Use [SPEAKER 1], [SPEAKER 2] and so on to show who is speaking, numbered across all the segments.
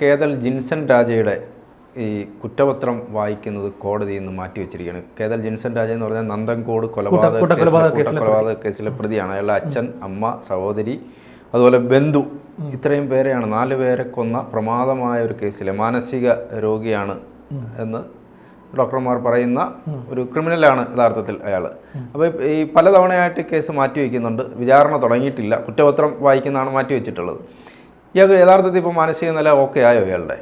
[SPEAKER 1] കേതൽ ജിൻസൺ രാജയുടെ ഈ കുറ്റപത്രം വായിക്കുന്നത് കോടതിയിൽ നിന്ന് മാറ്റിവെച്ചിരിക്കുകയാണ്. കേതൽ ജിൻസൺ രാജ എന്ന് പറഞ്ഞാൽ നന്ദൻകോട് കൊലപാതക
[SPEAKER 2] കൊലപാതക
[SPEAKER 1] കേസിലെ പ്രതിയാണ്. അയാളുടെ അച്ഛൻ അമ്മ സഹോദരി അതുപോലെ ബന്ധു ഇത്രയും പേരെയാണ്. നാല് പേരെ കൊന്ന പ്രമാദമായ ഒരു കേസിലെ മാനസിക രോഗിയാണ് എന്ന് ഡോക്ടർമാർ പറയുന്ന ഒരു ക്രിമിനലാണ് യഥാർത്ഥത്തിൽ അയാൾ അപ്പോൾ ഈ പലതവണയായിട്ട് കേസ് മാറ്റിവെക്കുന്നുണ്ട്. വിചാരണ തുടങ്ങിയിട്ടില്ല. കുറ്റപത്രം വായിക്കുന്നതാണ് മാറ്റിവെച്ചിട്ടുള്ളത്. ഇയാൾക്ക് യഥാർത്ഥത്തിൽ ഇപ്പോൾ മാനസിക നില ഓക്കെ ആയോ ഇയാളുടെ?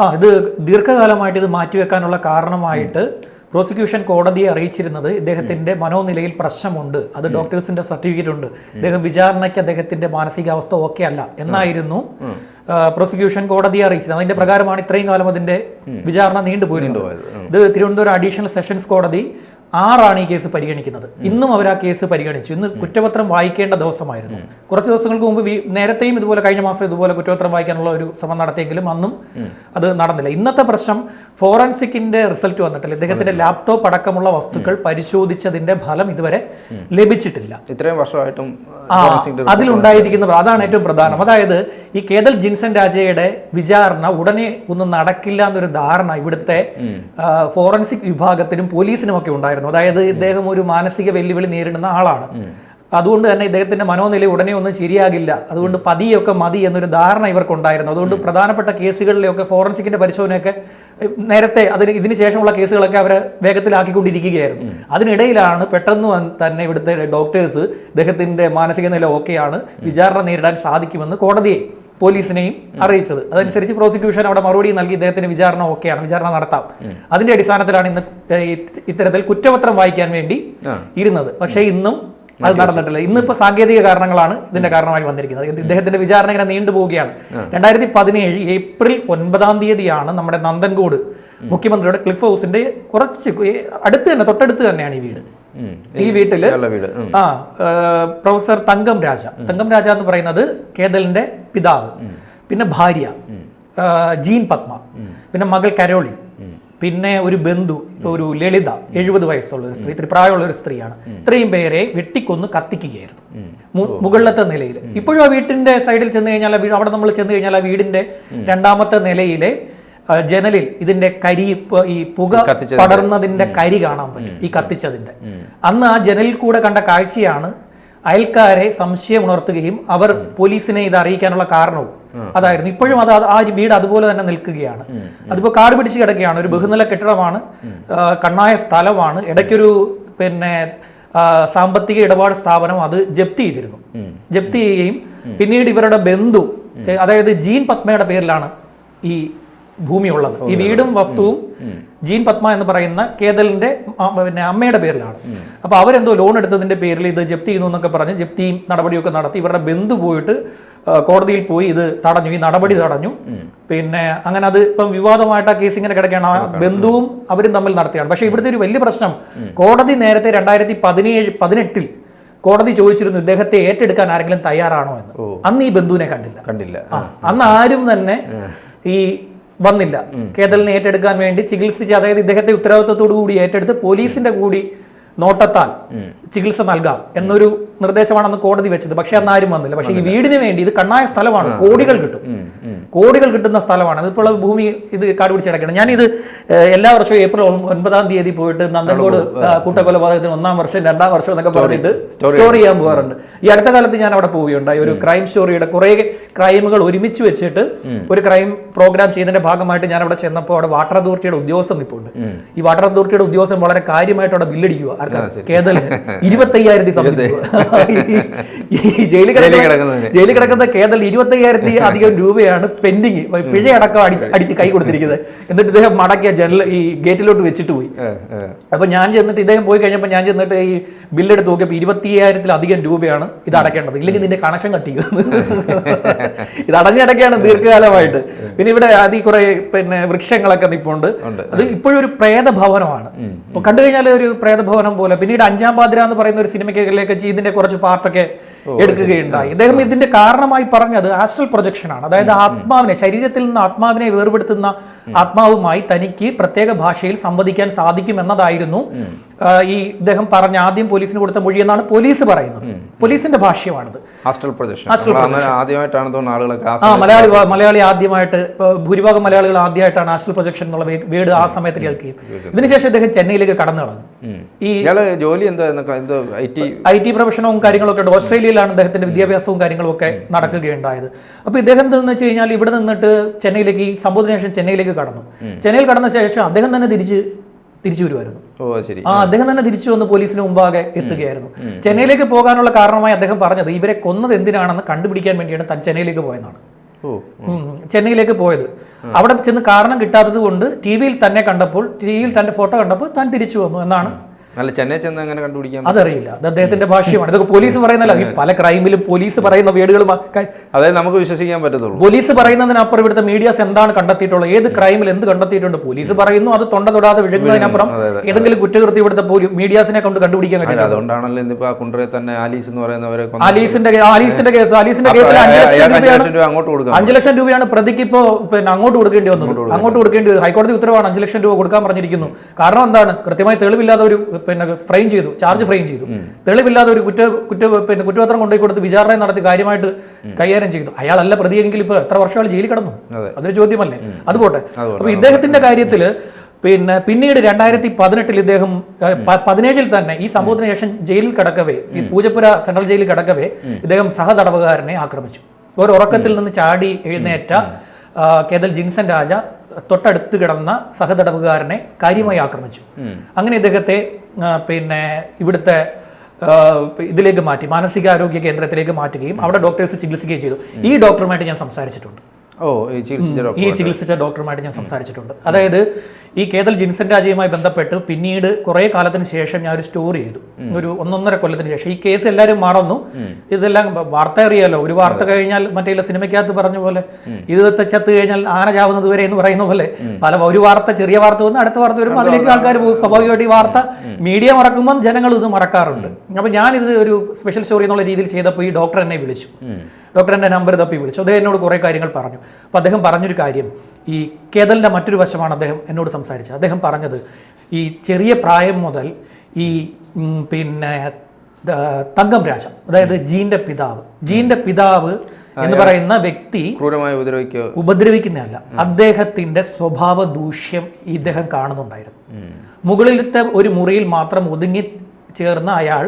[SPEAKER 2] ആ ഇത് ദീർഘകാലമായിട്ട് ഇത് മാറ്റിവെക്കാനുള്ള കാരണമായിട്ട് പ്രോസിക്യൂഷൻ കോടതിയെ അറിയിച്ചിരുന്നത് ഇദ്ദേഹത്തിന്റെ മനോനിലയിൽ പ്രശ്നമുണ്ട്. അത് ഡോക്ടേഴ്സിന്റെ സർട്ടിഫിക്കറ്റ് ഉണ്ട്. ഇദ്ദേഹം വിചാരണയ്ക്ക് അദ്ദേഹത്തിന്റെ മാനസികാവസ്ഥ ഓക്കെ അല്ല. എന്നായിരുന്നു പ്രോസിക്യൂഷൻ കോടതിയെ അറിയിച്ചത് അതിന്റെ പ്രകാരമാണ് ഇത്രയും കാലം അതിന്റെ വിചാരണ നീണ്ടുപോയിരുന്നത്. ഇത് തിരുവനന്തപുരം അഡീഷണൽ സെഷൻസ് കോടതി ആറാണ് ഈ കേസ് പരിഗണിക്കുന്നത്. ഇന്നും അവർ ആ കേസ് പരിഗണിച്ചു. ഇന്ന് കുറ്റപത്രം വായിക്കേണ്ട ദിവസമായിരുന്നു. കുറച്ച് ദിവസങ്ങൾക്ക് മുമ്പ് നേരത്തെയും ഇതുപോലെ കഴിഞ്ഞ മാസം ഇതുപോലെ കുറ്റപത്രം വായിക്കാനുള്ള ഒരു ശ്രമം നടത്തിയെങ്കിലും അന്നും അത് നടന്നില്ല. ഇന്നത്തെ പ്രശ്നം ഫോറൻസിക്കിന്റെ റിസൾട്ട് വന്നിട്ടില്ല. ഇദ്ദേഹത്തിന്റെ ലാപ്ടോപ്പ് അടക്കമുള്ള വസ്തുക്കൾ പരിശോധിച്ചതിന്റെ ഫലം ഇതുവരെ ലഭിച്ചിട്ടില്ല.
[SPEAKER 1] ഇത്രയും വർഷമായിട്ടും
[SPEAKER 2] അതിലുണ്ടായിരിക്കുന്ന അതാണ് ഏറ്റവും പ്രധാനം. അതായത് ഈ കേതൽ ജിൻസൺ രാജയുടെ വിചാരണ ഉടനെ ഒന്നും നടക്കില്ല എന്നൊരു ധാരണ ഇവിടുത്തെ ഫോറൻസിക് വിഭാഗത്തിനും പോലീസിനും ഒക്കെ ഉണ്ടായിരുന്നു. അതായത് ഇദ്ദേഹം ഒരു മാനസിക വെല്ലുവിളി നേരിടുന്ന ആളാണ്. അതുകൊണ്ട് തന്നെ ഇദ്ദേഹത്തിന്റെ മനോനില ഉടനെ ഒന്നും ശരിയാകില്ല. അതുകൊണ്ട് പതിയൊക്കെ മതി എന്നൊരു ധാരണ ഇവർക്കുണ്ടായിരുന്നു. അതുകൊണ്ട് പ്രധാനപ്പെട്ട കേസുകളിലെയൊക്കെ ഫോറൻസിക്കിന്റെ പരിശോധനയൊക്കെ നേരത്തെ അതിന് ഇതിന് ശേഷമുള്ള കേസുകളൊക്കെ അവരെ വേഗത്തിലാക്കിക്കൊണ്ടിരിക്കുകയായിരുന്നു. അതിനിടയിലാണ് പെട്ടെന്ന് തന്നെ ഇവിടുത്തെ ഡോക്ടേഴ്സ് ഇദ്ദേഹത്തിന്റെ മാനസിക നില ഓക്കെയാണ് വിചാരണ നേരിടാൻ സാധിക്കുമെന്ന് കോടതിയെ പോലീസിനെയും അറിയിച്ചത്. അതനുസരിച്ച് പ്രോസിക്യൂഷൻ അവിടെ മറുപടി നൽകി ഇദ്ദേഹത്തിന് വിചാരണ ഓക്കെയാണ് വിചാരണ നടത്താം. അതിന്റെ അടിസ്ഥാനത്തിലാണ് ഇന്ന് ഇത്തരത്തിൽ കുറ്റപത്രം വായിക്കാൻ വേണ്ടി ഇരുന്നത്. പക്ഷേ ഇന്നും അത് നടന്നിട്ടില്ല. ഇന്നിപ്പോ സാങ്കേതിക കാരണങ്ങളാണ് ഇതിന്റെ കാരണമായി വന്നിരിക്കുന്നത്. ഇദ്ദേഹത്തിന്റെ വിചാരണ ഇങ്ങനെ നീണ്ടുപോവുകയാണ് രണ്ടായിരത്തി പതിനേഴ് ഏപ്രിൽ ഒൻപതാം തീയതിയാണ് നമ്മുടെ നന്ദൻകോട് മുഖ്യമന്ത്രിയുടെ ക്ലിഫ് ഹൗസിന്റെ കുറച്ച് അടുത്ത് തന്നെ തൊട്ടടുത്ത് തന്നെയാണ് ഈ വീട്. ഈ
[SPEAKER 1] വീട്ടിൽ
[SPEAKER 2] ആ പ്രൊഫസർ തങ്കം രാജ. തങ്കം രാജ എന്ന് പറയുന്നത് കേതലിന്റെ പിതാവ്. പിന്നെ ഭാര്യ. ജീൻ പത്മ. പിന്നെ മകൾ കരോളി പിന്നെ ഒരു ബന്ധു ഒരു ലളിത എഴുപത് വയസ്സുള്ള ഒരു സ്ത്രീ ഇത്തിരി പ്രായമുള്ള ഒരു സ്ത്രീയാണ് ഇത്രയും പേരെ വെട്ടിക്കൊന്ന് കത്തിക്കുകയായിരുന്നു. മുകളിലത്തെ നിലയിൽ ഇപ്പോഴും ആ വീട്ടിന്റെ സൈഡിൽ ചെന്ന് കഴിഞ്ഞാൽ അവിടെ നമ്മൾ ചെന്ന് കഴിഞ്ഞാൽ ആ വീടിന്റെ രണ്ടാമത്തെ നിലയിലെ ജനലിൽ ഇതിന്റെ കരി ഈ പുക പടർന്നതിന്റെ കരി കാണാൻ പറ്റും ഈ കത്തിച്ചതിന്റെ. അന്ന് ആ ജനലിൽ കൂടെ കണ്ട കാഴ്ചയാണ് അയൽക്കാരെ സംശയം ഉണർത്തുകയും അവർ പോലീസിനെ ഇത് അറിയിക്കാനുള്ള കാരണവും. അതായിരുന്നു. ഇപ്പോഴും അത് ആ വീട് അതുപോലെ തന്നെ നിൽക്കുകയാണ്. അതിപ്പോ കാട് പിടിച്ച് കിടക്കുകയാണ്. ഒരു ബഹുനില കെട്ടിടമാണ്. കണ്ണായ സ്ഥലമാണ്. ഇടയ്ക്കൊരു പിന്നെ സാമ്പത്തിക ഇടപാട് സ്ഥാപനം അത് ജപ്തി ചെയ്തിരുന്നു. ജപ്തി ചെയ്യുകയും പിന്നീട് ഇവരുടെ ബന്ധു അതായത് ജീൻ പത്മയുടെ പേരിലാണ് ഈ ഭൂമി ഉള്ളത് ഈ വീടും വസ്തുവും ജീൻ പത്മ എന്ന് പറയുന്ന കേതലിന്റെ പിന്നെ അമ്മയുടെ പേരിലാണ്. അപ്പൊ അവരെന്തോ ലോൺ എടുത്തതിന്റെ പേരിൽ ഇത് ജപ്തി ചെയ്യുന്നു എന്നൊക്കെ പറഞ്ഞ് ജപ്തിയും നടപടിയൊക്കെ നടത്തി. ഇവരുടെ ബന്ധു പോയിട്ട് കോടതിയിൽ പോയി ഇത് തടഞ്ഞു. ഈ നടപടി തടഞ്ഞു. പിന്നെ അങ്ങനെ അത് ഇപ്പം വിവാദമായിട്ട് ആ കേസ് ഇങ്ങനെ കിടക്കുകയാണ്. ആ ബന്ധുവും അവരും തമ്മിൽ നടത്തിയാണ്. പക്ഷേ ഇവിടുത്തെ ഒരു വലിയ പ്രശ്നം കോടതി നേരത്തെ രണ്ടായിരത്തി പതിനേഴ് പതിനെട്ടിൽ കോടതി ചോദിച്ചിരുന്നു ഇദ്ദേഹത്തെ ഏറ്റെടുക്കാൻ ആരെങ്കിലും തയ്യാറാണോ എന്ന്. അന്ന് ഈ ബന്ധുവിനെ കണ്ടില്ല.
[SPEAKER 1] കണ്ടില്ല.
[SPEAKER 2] അന്ന് ആരും തന്നെ ഈ വന്നില്ല. കേതലിനെ ഏറ്റെടുക്കാൻ വേണ്ടി ചികിത്സിച്ച് അതായത് ഇദ്ദേഹത്തെ ഉത്തരവാദിത്വത്തോടു കൂടി ഏറ്റെടുത്ത് പോലീസിന്റെ കൂടി നോട്ടത്താൽ ചികിത്സ നൽകാം എന്നൊരു നിർദ്ദേശമാണ് അന്ന് കോടതി വെച്ചത്. പക്ഷെ അന്ന് ആരും വന്നില്ല. പക്ഷെ ഈ വീടിന് വേണ്ടി ഇത് കണ്ണായ സ്ഥലമാണ്. കോടികൾ കിട്ടും. കോടികൾ കിട്ടുന്ന സ്ഥലമാണ്. അതിപ്പോൾ ഭൂമി ഇത് കാട് പിടിച്ച് കിടക്കണം ഞാനിത് എല്ലാ വർഷവും ഏപ്രിൽ ഒൻ- ഒൻപതാം തീയതി പോയിട്ട് നന്ദൻകോട് കൂട്ടക്കൊലപാതകത്തിന് ഒന്നാം വർഷം രണ്ടാം വർഷം എന്നൊക്കെ പറഞ്ഞിട്ട് സ്റ്റോറി ചെയ്യാൻ പോകാറുണ്ട്. ഈ അടുത്ത കാലത്ത് ഞാൻ അവിടെ പോവുകയുണ്ടായി. ഒരു ക്രൈം സ്റ്റോറിയുടെ കുറേ ക്രൈമുകൾ ഒരുമിച്ച് വെച്ചിട്ട് ഒരു ക്രൈം പ്രോഗ്രാം ചെയ്യുന്നതിന്റെ ഭാഗമായിട്ട് ഞാൻ അവിടെ ചെന്നപ്പോൾ അവിടെ വാട്ടർ അതോറിറ്റിയുടെ ഉദ്യോഗസ്ഥൻ ഉണ്ട് ഈ വാട്ടർ അതോറിറ്റിയുടെ ഉദ്യോഗസ്ഥൻ വളരെ കാര്യമായിട്ട് അവിടെ ബില്ലടിക്കുക ആർക്കാ? കേതലിന് ഇരുപത്തയ്യായിരത്തി ജയിലിൽ കിടക്കുന്ന. ജയിലിൽ കിടക്കുന്ന കേതൽ ഇരുപത്തയ്യായിരത്തി അധികം രൂപയാണ് പെൻഡിങ് പിഴയടക്കം അടിച്ച് അടിച്ച് കൈ കൊടുത്തിരിക്കുന്നത്. എന്നിട്ട് ഇദ്ദേഹം മടക്കിയ ജനൽ ഈ ഗേറ്റിലോട്ട് വെച്ചിട്ട് പോയി. അപ്പൊ ഞാൻ ചെന്നിട്ട് ഇദ്ദേഹം പോയി കഴിഞ്ഞപ്പോൾ ഞാൻ ചെന്നിട്ട് ഈ ബില്ലെടുത്ത് നോക്കിയപ്പോൾ ഇരുപത്തിയ്യായിരത്തിലധികം രൂപയാണ് ഇത് അടയ്ക്കേണ്ടത്. ഇല്ലെങ്കിൽ നിന്റെ കണക്ഷൻ കട്ടിക്കും ഇത് അടഞ്ഞടക്കാണ് ദീർഘകാലമായിട്ട്. പിന്നെ ഇവിടെ അതി കുറെ പിന്നെ വൃക്ഷങ്ങളൊക്കെ നിപ്പുണ്ട്.
[SPEAKER 1] ഉണ്ട്.
[SPEAKER 2] അത് ഇപ്പോഴും ഒരു പ്രേതഭവനമാണ്. കണ്ടു കഴിഞ്ഞാൽ ഒരു പ്രേതഭവനം പോലെ. പിന്നീട് അഞ്ചാം പാതിര എന്ന് പറയുന്ന ഒരു സിനിമയ്ക്കൊക്കെ ഇതിന്റെ കുറച്ച് പാർട്ടൊക്കെ എടുക്കുകയുണ്ടായി. ഇദ്ദേഹം ഇതിന്റെ കാരണമായി പറഞ്ഞത് ആസ്ട്രൽ പ്രൊജക്ഷൻ ആണ്. അതായത് ആത്മാവിനെ ശരീരത്തിൽ നിന്ന് ആത്മാവിനെ വേർപെടുത്തുന്ന ആത്മാവുമായി തനിക്ക് പ്രത്യേക ഭാഷയിൽ സംവദിക്കാൻ സാധിക്കും എന്നതായിരുന്നു ഈ ഇദ്ദേഹം പറഞ്ഞ ആദ്യം പോലീസിന് കൊടുത്ത മൊഴി എന്നാണ് പോലീസ് പറയുന്നത്. പോലീസിന്റെ ഭാഷയമാണിത്.
[SPEAKER 1] ആസ്ട്രൽ പ്രൊജക്ഷൻ ആദ്യമായിട്ടാണ്
[SPEAKER 2] ആ മലയാളി മലയാളി ആദ്യമായിട്ട് ഭൂരിഭാഗം മലയാളികൾ ആദ്യമായിട്ടാണ് ആസ്ട്രൽ പ്രൊജക്ഷൻ എന്നുള്ള വീട് ആ സമയത്ത് കേൾക്കുകയും. ഇതിനുശേഷം ഇദ്ദേഹം ചെന്നൈയിലേക്ക് കടന്നു കളഞ്ഞു ഈ
[SPEAKER 1] ജോലി എന്താ? I T?
[SPEAKER 2] പ്രൊഫഷനും കാര്യങ്ങളൊക്കെ ഉണ്ട്. ഓസ്ട്രേലിയയിലാണ് അദ്ദേഹത്തിന്റെ വിദ്യാഭ്യാസവും കാര്യങ്ങളും ഒക്കെ നടക്കുകയുണ്ടായത്. അപ്പോൾ ഇദ്ദേഹം എന്താണെന്ന് വെച്ച് കഴിഞ്ഞാൽ ഇവിടെ നിന്നിട്ട് ചെന്നൈയിലേക്ക് ഈ സംബോധന ശേഷം ചെന്നൈയിലേക്ക് കടന്നു. ചെന്നൈയിൽ കടന്ന ശേഷം അദ്ദേഹം തന്നെ തിരിച്ച് തിരിച്ചു വരുമായിരുന്നു ആ അദ്ദേഹം തന്നെ തിരിച്ചു വന്ന് പോലീസിന് മുമ്പാകെ എത്തുകയായിരുന്നു. ചെന്നൈയിലേക്ക് പോകാനുള്ള കാരണമായി അദ്ദേഹം പറഞ്ഞത് ഇവരെ കൊന്നത് എന്തിനാണെന്ന് കണ്ടുപിടിക്കാൻ വേണ്ടിയാണ് താൻ ചെന്നൈയിലേക്ക് പോയതാണ്
[SPEAKER 1] ഓ
[SPEAKER 2] ചെന്നൈയിലേക്ക് പോയത്. അവിടെ ചെന്ന് കാരണം കിട്ടാത്തത് കൊണ്ട് ടി വിയിൽ തന്നെ കണ്ടപ്പോൾ ടി വിയിൽ തന്റെ ഫോട്ടോ കണ്ടപ്പോൾ താൻ തിരിച്ചു വന്നു എന്നാണ്
[SPEAKER 1] അല്ല ചെന്നൈ ചെന്ന് അങ്ങനെ കണ്ടുപിടിക്കാം
[SPEAKER 2] അതറിയില്ല. അത് അദ്ദേഹത്തിന്റെ ഭാഷയാണ് ഇതൊക്കെ പോലീസ് പറയുന്നല്ല ഈ പല ക്രൈമിലും പോലീസ് പറയുന്ന വീടുകളും
[SPEAKER 1] അതായത് നമുക്ക് വിശ്വസിക്കാൻ പറ്റത്തുള്ളൂ.
[SPEAKER 2] പോലീസ് പറയുന്നതിനപ്പുറം ഇവിടുത്തെ മീഡിയാസ് എന്താണ് കണ്ടെത്തിയിട്ടുള്ളത്? ഏത് ക്രൈമിൽ എന്ത് കണ്ടെത്തിയിട്ടുണ്ട്? പോലീസ് പറയുന്നു അത് തൊണ്ട തൊടാതെ വിഴുങ്ങുന്നതിനപ്പുറം ഏതെങ്കിലും കുറ്റകൃത്യം ഇവിടുത്തെ മീഡിയാസിനെ കൊണ്ട് കണ്ടുപിടിക്കാൻ കഴിയും
[SPEAKER 1] അതുകൊണ്ടാണല്ലോ ഇന്നിപ്പോ ആ കുണ്ടറയിൽ തന്നെ ആലീസ് എന്ന് പറയുന്നവരെ
[SPEAKER 2] ആലീസിന്റെ ആലീസിന്റെ കേസ് ആലീസിന്റെ കേസിൽ അഞ്ച് ലക്ഷം രൂപയാണ്
[SPEAKER 1] ലക്ഷം അങ്ങോട്ട് കൊടുക്കുക
[SPEAKER 2] അഞ്ചു ലക്ഷം രൂപയാണ് പ്രതിക്ക് ഇപ്പോ പിന്നെ അങ്ങോട്ട് കൊടുക്കേണ്ടി വന്നത്. അങ്ങോട്ട് കൊടുക്കേണ്ടി വരും. ഹൈക്കോടതി ഉത്തരവാണ് അഞ്ചു ലക്ഷം രൂപ കൊടുക്കാൻ പറഞ്ഞിരിക്കുന്നു. കാരണം എന്താണ്? കൃത്യമായി തെളിവില്ലാതെ ഒരു പിന്നെ ഫ്രെയിം ചെയ്തു ചാർജ് ഫ്രെയിം ചെയ്തു. തെളിവില്ലാതെ ഒരു കുറ്റ കുറ്റ പിന്നെ കുറ്റപത്രം കൊണ്ടുപോയി കൊടുത്ത് വിചാരണ നടത്തി കാര്യമായിട്ട് കൈകാര്യം ചെയ്തു. അയാളല്ല പ്രതിയെങ്കിൽ ഇപ്പൊ എത്ര വർഷം അയാൾ ജയിലിൽ കിടന്നു?
[SPEAKER 1] അതെ.
[SPEAKER 2] അതൊരു ചോദ്യമല്ലേ? അത് പോട്ടെ
[SPEAKER 1] അത്
[SPEAKER 2] അപ്പൊ ഇദ്ദേഹത്തിന്റെ കാര്യത്തിൽ പിന്നെ പിന്നീട് രണ്ടായിരത്തി പതിനെട്ടിൽ ഇദ്ദേഹം പതിനേഴിൽ തന്നെ ഈ സംഭവത്തിന് ശേഷം ജയിലിൽ കിടക്കവേ ഈ പൂജപ്പുര സെൻട്രൽ ജയിലിൽ കിടക്കവേ ഇദ്ദേഹം സഹതടവുകാരനെ ആക്രമിച്ചു. ഒരു ഉറക്കത്തിൽ നിന്ന് ചാടി എഴുന്നേറ്റ കേതൽ ജിൻസൻ രാജ തൊട്ടടുത്ത് കിടന്ന സഹതടവുകാരനെ കാര്യമായി ആക്രമിച്ചു. അങ്ങനെ ഇദ്ദേഹത്തെ പിന്നെ ഇവിടുത്തെ ഇതിലേക്ക് മാറ്റി മാനസികാരോഗ്യ കേന്ദ്രത്തിലേക്ക് മാറ്റുകയും അവിടെ ഡോക്ടേഴ്സ് ചികിത്സിക്കുകയും ചെയ്തു. ഈ ഡോക്ടറുമായിട്ട് ഞാൻ സംസാരിച്ചിട്ടുണ്ട്.
[SPEAKER 1] ഓ ഈ ചികിത്സിച്ച
[SPEAKER 2] ഡോക്ടറുമായിട്ട്. ഞാൻ സംസാരിച്ചിട്ടുണ്ട്. അതായത് ഈ കേതൽ ജിൻസൻ രാജയുമായി ബന്ധപ്പെട്ട് പിന്നീട് കുറേ കാലത്തിന് ശേഷം ഞാൻ ഒരു സ്റ്റോറി ചെയ്തു. ഒരു ഒന്നൊന്നര കൊല്ലത്തിന് ശേഷം. ഈ കേസ് എല്ലാവരും മറന്നു. ഇതെല്ലാം വാർത്ത അറിയാലോ ഒരു വാർത്ത കഴിഞ്ഞാൽ മറ്റേ സിനിമയ്ക്കകത്ത് പറഞ്ഞ പോലെ ഇത് ചത്ത് കഴിഞ്ഞാൽ ആന ചാവുന്നത് വരെ എന്ന് പറയുന്ന പോലെ പല ഒരു വാർത്ത ചെറിയ വാർത്ത വന്ന് അടുത്ത വാർത്ത വരുമ്പോൾ അതിലേക്ക് ആൾക്കാർ പോകും. സ്വാഭാവികമായിട്ട് ഈ വാർത്ത മീഡിയ മറക്കുമ്പം ജനങ്ങൾ ഇത് മറക്കാറുണ്ട്. അപ്പം ഞാനിത് ഒരു സ്പെഷ്യൽ സ്റ്റോറി എന്നുള്ള രീതിയിൽ ചെയ്തപ്പോൾ ഈ ഡോക്ടർ എന്നെ വിളിച്ചു. ഡോക്ടർ എന്റെ നമ്പർ തപ്പി വിളിച്ചു. അദ്ദേഹം എന്നോട് കുറേ കാര്യങ്ങൾ പറഞ്ഞു. അപ്പോൾ അദ്ദേഹം പറഞ്ഞൊരു കാര്യം ഈ കേതലിന്റെ മറ്റൊരു വശമാണ് അദ്ദേഹം എന്നോട് സംസാരിച്ചത്. അദ്ദേഹം പറഞ്ഞത് ഈ ചെറിയ പ്രായം മുതൽ ഈ പിന്നെ തങ്കം രാജ അതായത് ജീന്റെ പിതാവ്. ജീന്റെ പിതാവ് എന്ന് പറയുന്ന വ്യക്തി
[SPEAKER 1] ക്രൂരമായി ഉപദ്രവിക്കുക
[SPEAKER 2] ഉപദ്രവിക്കുന്നതല്ല. അദ്ദേഹത്തിന്റെ സ്വഭാവ ദൂഷ്യം ഇദ്ദേഹം കാണുന്നുണ്ടായിരുന്നു. മുകളിലത്തെ ഒരു മുറിയിൽ മാത്രം ഒതുങ്ങി ചേർന്ന അയാൾ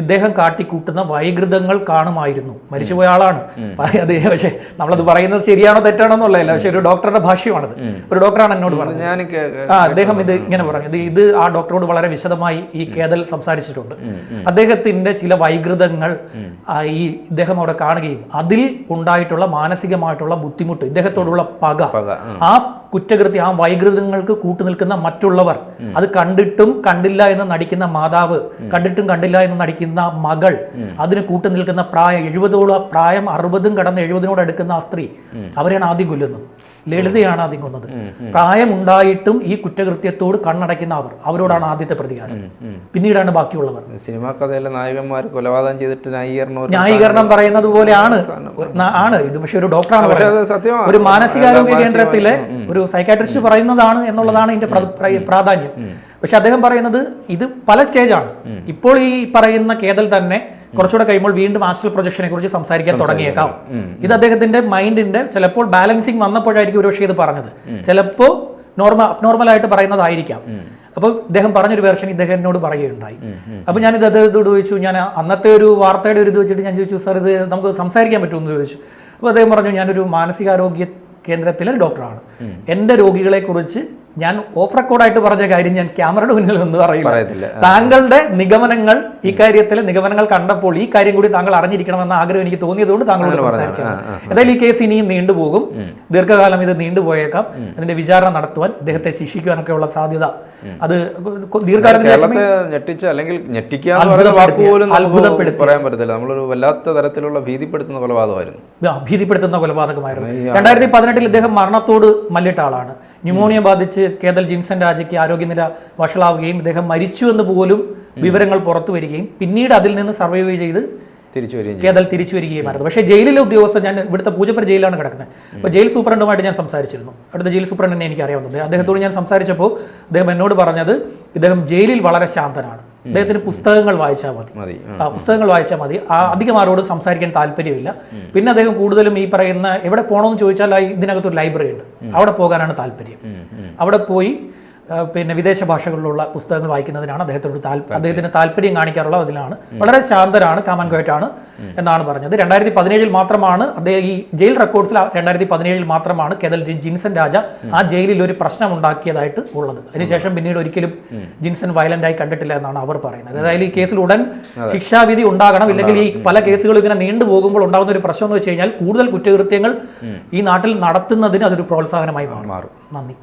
[SPEAKER 2] ഇദ്ദേഹം കാട്ടിക്കൂട്ടുന്ന വൈകൃതങ്ങൾ കാണുമായിരുന്നു. മരിച്ചുപോയ ആളാണ്. അത് പക്ഷേ നമ്മളത് പറയുന്നത് ശരിയാണോ തെറ്റാണോ എന്നുള്ളതല്ല പക്ഷെ ഒരു ഡോക്ടറുടെ ഭാഷയാണത് ഒരു ഡോക്ടറാണ് എന്നോട് പറഞ്ഞത്. ആ അദ്ദേഹം ഇത് ഇങ്ങനെ പറഞ്ഞു. ഇത് ഇത് ആ ഡോക്ടറോട് വളരെ വിശദമായി ഈ കേതൽ സംസാരിച്ചിട്ടുണ്ട്. അദ്ദേഹത്തിന്റെ ചില വൈകൃതങ്ങൾ ഈ ഇദ്ദേഹം അവിടെ കാണുകയും അതിൽ ഉണ്ടായിട്ടുള്ള മാനസികമായിട്ടുള്ള ബുദ്ധിമുട്ട് ഇദ്ദേഹത്തോടുള്ള പക ആ കുറ്റകൃത്യം ആ വൈകൃതങ്ങൾക്ക് കൂട്ടുനിൽക്കുന്ന മറ്റുള്ളവർ അത് കണ്ടിട്ടും കണ്ടില്ല എന്ന് നടിക്കുന്ന മാതാവ് കണ്ടിട്ടും കണ്ടില്ല എന്ന് നടിക്കുന്ന മകൾ അതിന് കൂട്ടുനിൽക്കുന്ന പ്രായം എഴുപതോളം പ്രായം അറുപതും കടന്ന് എഴുപതിനോട് അടുക്കുന്ന ആ സ്ത്രീ അവരെയാണ് ആദ്യം കൊല്ലുന്നത്. ലളിതയാണ് ആദ്യം കൊന്നത്. പ്രായമുണ്ടായിട്ടും ഈ കുറ്റകൃത്യത്തോട് കണ്ണടയ്ക്കുന്ന അവർ. അവരോടാണ് ആദ്യത്തെ പ്രതികാരം. പിന്നീടാണ് ബാക്കിയുള്ളവർ.
[SPEAKER 1] സിനിമാ കഥയിലെ നായകന്മാർ കൊലപാതകം ചെയ്തിട്ട് ന്യായീകരണം
[SPEAKER 2] ന്യായീകരണം പറയുന്നത് പോലെയാണ്. ആണ്. ഇത് പക്ഷെ ഒരു ഡോക്ടറാണ് ഒരു മാനസികാരോഗ്യ കേന്ദ്രത്തിലെ ഒരു സൈക്കാട്രിസ്റ്റ് പറയുന്നതാണ് എന്നുള്ളതാണ് ഇതിന്റെ പ്ര- പ്ര- പ്രാധാന്യം. പക്ഷെ അദ്ദേഹം പറയുന്നത് ഇത് പല സ്റ്റേജാണ് ഇപ്പോൾ ഈ പറയുന്ന കേതൽ തന്നെ കുറച്ചുകൂടെ കഴിയുമ്പോൾ വീണ്ടും ആസ്ട്രൽ പ്രൊജക്ഷനെ കുറിച്ച് സംസാരിക്കാൻ തുടങ്ങിയേക്കാം. ഇത് അദ്ദേഹത്തിന്റെ മൈൻഡിന്റെ ചിലപ്പോൾ ബാലൻസിങ് വന്നപ്പോഴായിരിക്കും ഒരുപക്ഷെ ഇത് പറഞ്ഞത്. ചിലപ്പോൾ നോർമൽ അബ്നോർമൽ ആയിട്ട് പറയുന്നതായിരിക്കാം. അപ്പോൾ ഇദ്ദേഹം പറഞ്ഞൊരു വേർഷൻ ഇദ്ദേഹം എന്നോട് പറയുകയുണ്ടായി. അപ്പോൾ ഞാൻ ഇത് അദ്ദേഹത്തോട് ചോദിച്ചു. ഞാൻ അന്നത്തെ ഒരു വാർത്തയുടെ ഒരു ഇത് വെച്ചിട്ട് ഞാൻ ചോദിച്ചു സാർ ഇത് നമുക്ക് സംസാരിക്കാൻ പറ്റുമെന്ന് ചോദിച്ചു. അപ്പോൾ അദ്ദേഹം പറഞ്ഞു ഞാനൊരു മാനസികാരോഗ്യ കേന്ദ്രത്തിലെ ഡോക്ടറാണ്. എന്റെ രോഗികളെ കുറിച്ച് ഞാൻ ഓഫ് റെക്കോർഡായിട്ട് പറഞ്ഞ കാര്യം ഞാൻ ക്യാമറയുടെ മുന്നിൽ ഒന്നും. അറിയില്ല താങ്കളുടെ നിഗമനങ്ങൾ ഈ കാര്യത്തിലെ നിഗമനങ്ങൾ കണ്ടപ്പോൾ ഈ കാര്യം കൂടി താങ്കൾ അറിഞ്ഞിരിക്കണമെന്ന ആഗ്രഹം എനിക്ക് തോന്നിയതുകൊണ്ട് താങ്കളോട് സംസാരിച്ചത് എന്തായാലും ഈ കേസ് ഇനിയും നീണ്ടുപോകും. ദീർഘകാലം ഇത് നീണ്ടുപോയേക്കാം. അതിന്റെ വിചാരണ നടത്തുവാൻ അദ്ദേഹത്തെ ശിക്ഷിക്കുവാനൊക്കെ ഉള്ള സാധ്യത അത് ദീർഘകാലത്തിന്
[SPEAKER 1] അല്ലെങ്കിൽ
[SPEAKER 2] അത്ഭുതപ്പെടുത്തിയ.
[SPEAKER 1] പറയാൻ പറ്റത്തില്ല. നമ്മളൊരു വല്ലാത്ത തരത്തിലുള്ള ഭീതിപ്പെടുത്തുന്ന കൊലപാതകമായിരുന്നു
[SPEAKER 2] ഭീതിപ്പെടുത്തുന്ന കൊലപാതകമായിരുന്നു. രണ്ടായിരത്തി പതിനെട്ടിൽ ഇദ്ദേഹം മരണത്തോട് മല്ലിട്ട ആളാണ്. ന്യൂമോണിയ ബാധിച്ച് കേതൽ ജിൻസൺ രാജയ്ക്ക് ആരോഗ്യനില വഷളാവുകയും ഇദ്ദേഹം മരിച്ചു എന്ന് പോലും വിവരങ്ങൾ പുറത്തു വരികയും പിന്നീട് അതിൽ നിന്ന് സർവൈവ് ചെയ്ത്
[SPEAKER 1] തിരിച്ചു വരികയും ചെയ്യും
[SPEAKER 2] കേതൽ തിരിച്ചു വരികയുമായിരുന്നു. പക്ഷേ ജയിലിലെ ഉദ്യോഗസ്ഥൻ ഞാൻ ഇവിടുത്തെ പൂജപ്പുര ജയിലാണ് കിടക്കുന്നത്. അപ്പോൾ ജയിൽ സൂപ്രണ്ടുമായിട്ട് ഞാൻ സംസാരിച്ചിരുന്നു. അവിടുത്തെ ജയിൽ സൂപ്രണ്ടിനെ എനിക്ക് അറിയാവുന്നത് അദ്ദേഹത്തോട് ഞാൻ സംസാരിച്ചപ്പോൾ അദ്ദേഹം എന്നോട് പറഞ്ഞത് ഇദ്ദേഹം ജയിലിൽ വളരെ ശാന്തനാണ്. അദ്ദേഹത്തിന് പുസ്തകങ്ങൾ വായിച്ചാൽ മതി. പുസ്തകങ്ങൾ വായിച്ചാൽ മതി. ആ, അധികം ആരോട് സംസാരിക്കാൻ താല്പര്യമില്ല. പിന്നെ അദ്ദേഹം കൂടുതലും ഈ പറയുന്ന എവിടെ പോകണമെന്ന് ചോദിച്ചാൽ ആ ഇതിനകത്ത് ഒരു ലൈബ്രറി ഉണ്ട്. അവിടെ പോകാനാണ് താല്പര്യം. അവിടെ പോയി പിന്നെ വിദേശ ഭാഷകളിലുള്ള പുസ്തകങ്ങൾ വായിക്കുന്നതിനാണ് അദ്ദേഹത്തോട് താല്പര്യം. അദ്ദേഹത്തിന് താല്പര്യം കാണിക്കാറുള്ളത് അതിലാണ്. വളരെ ശാന്തരാണ് കാമൻ ആണ് എന്നാണ് പറഞ്ഞത്. രണ്ടായിരത്തി പതിനേഴിൽ മാത്രമാണ് അദ്ദേഹം ഈ ജയിൽ റെക്കോർഡ്സിൽ രണ്ടായിരത്തി പതിനേഴിൽ മാത്രമാണ് കേരൾ ജിൻസൺ രാജ ആ ജയിലിൽ ഒരു പ്രശ്നം ഉണ്ടാക്കിയതായിട്ട് ഉള്ളത്. അതിനുശേഷം പിന്നീട് ഒരിക്കലും ജിൻസൺ വയലന്റ് ആയി കണ്ടിട്ടില്ല എന്നാണ് അവർ പറയുന്നത്. അതായത് ഈ കേസിൽ ഉടൻ ശിക്ഷാവിധി ഉണ്ടാകണം. ഇല്ലെങ്കിൽ ഈ പല കേസുകളും ഇങ്ങനെ നീണ്ടു പോകുമ്പോൾ ഉണ്ടാകുന്ന ഒരു പ്രശ്നം എന്ന് വെച്ച് കഴിഞ്ഞാൽ കൂടുതൽ കുറ്റകൃത്യങ്ങൾ ഈ നാട്ടിൽ നടത്തുന്നതിന് അതൊരു പ്രോത്സാഹനമായി
[SPEAKER 1] മാറും.
[SPEAKER 2] നന്ദി.